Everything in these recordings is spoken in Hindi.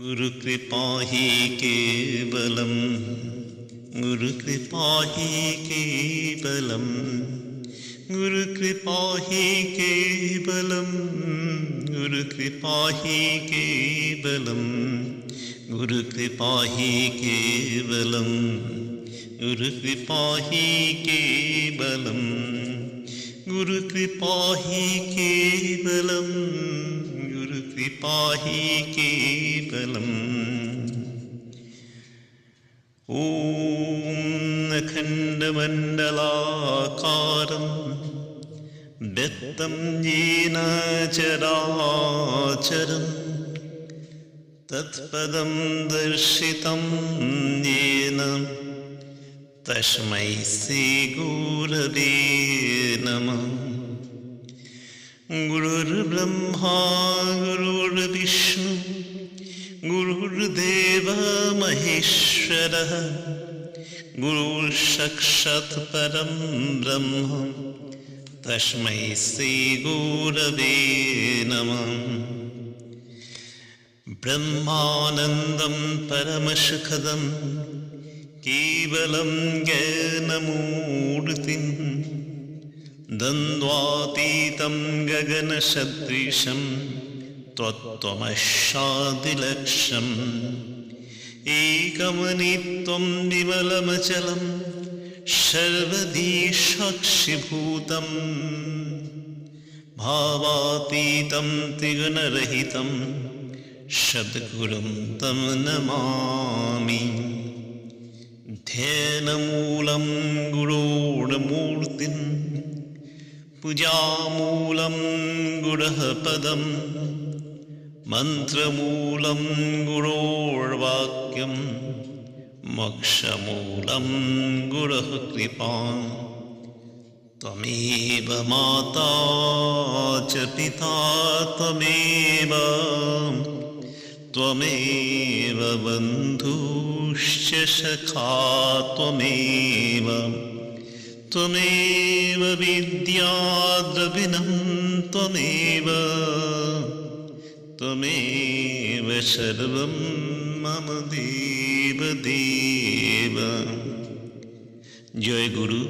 गुरुकृपा हि केवलं गुरुकृपा हि केवलं गुरुकृपा हि केवलं गुरुकृपा हि केवलं गुरुकृपा हि केवलं गुरुकृपा हि केवलं गुरुकृपा हि केवलं गुरुकृपा വിപാഹി കേവലം ഓം നഖണ്ഡമണ്ഡലാകാരം ദത്തം ജീന ചരാചരം തത്പദം ദർശിതം യേന. തസ്മൈ ശ്രീഗൂരവേ നമഃ. गुरुर्ब्रह्मा गुरुर्विष्णु गुरुर्देव महेश्वरः गुरुर्साक्षात् परं ब्रह्म तस्मै श्रीगुरवे नमः। ब्रह्मानन्दं परमसुखदं केवलं ज्ञानमूर्तिम् द्वन्द्वातीतं गगनसदृशं त्वत्त्वमशादिलक्ष्यम् एकमनित्वं विमलमचलं सर्वदी साक्षिभूतं भावातीतं त्रिगुणरहितं सद्गुरुं तं नमामि ध्यानमूलं गुरोर्मूर्तिम् पूजामूलं गुरः पदं मन्त्रमूलं गुरोर्वाक्यं, मोक्षमूलं गुरः कृपा त्वमेव माता च पिता त्वमेव त्वमेव बन्धुश्च सखा त्वमेव। त्वमेव विद्याद्रविणं त्वमेव त्वमेव सर्वं मम देव দেব জয় গুরু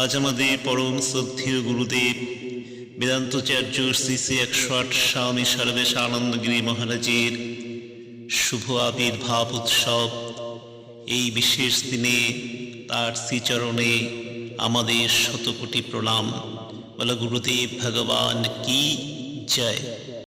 আজ আমাদের পরম শ্রদ্ধেয় গুরুদেব বেদান্তচার্য শ্রী শ্রী একশো আট স্বামী সর্বেশ আনন্দগিরি মহারাজের শুভ আবির্ভাব উৎসব এই বিশেষ দিনে তার শ্রীচরণে আমাদের শতকোটি প্রণাম। বলে গুরুদেব ভগবান কি জয়।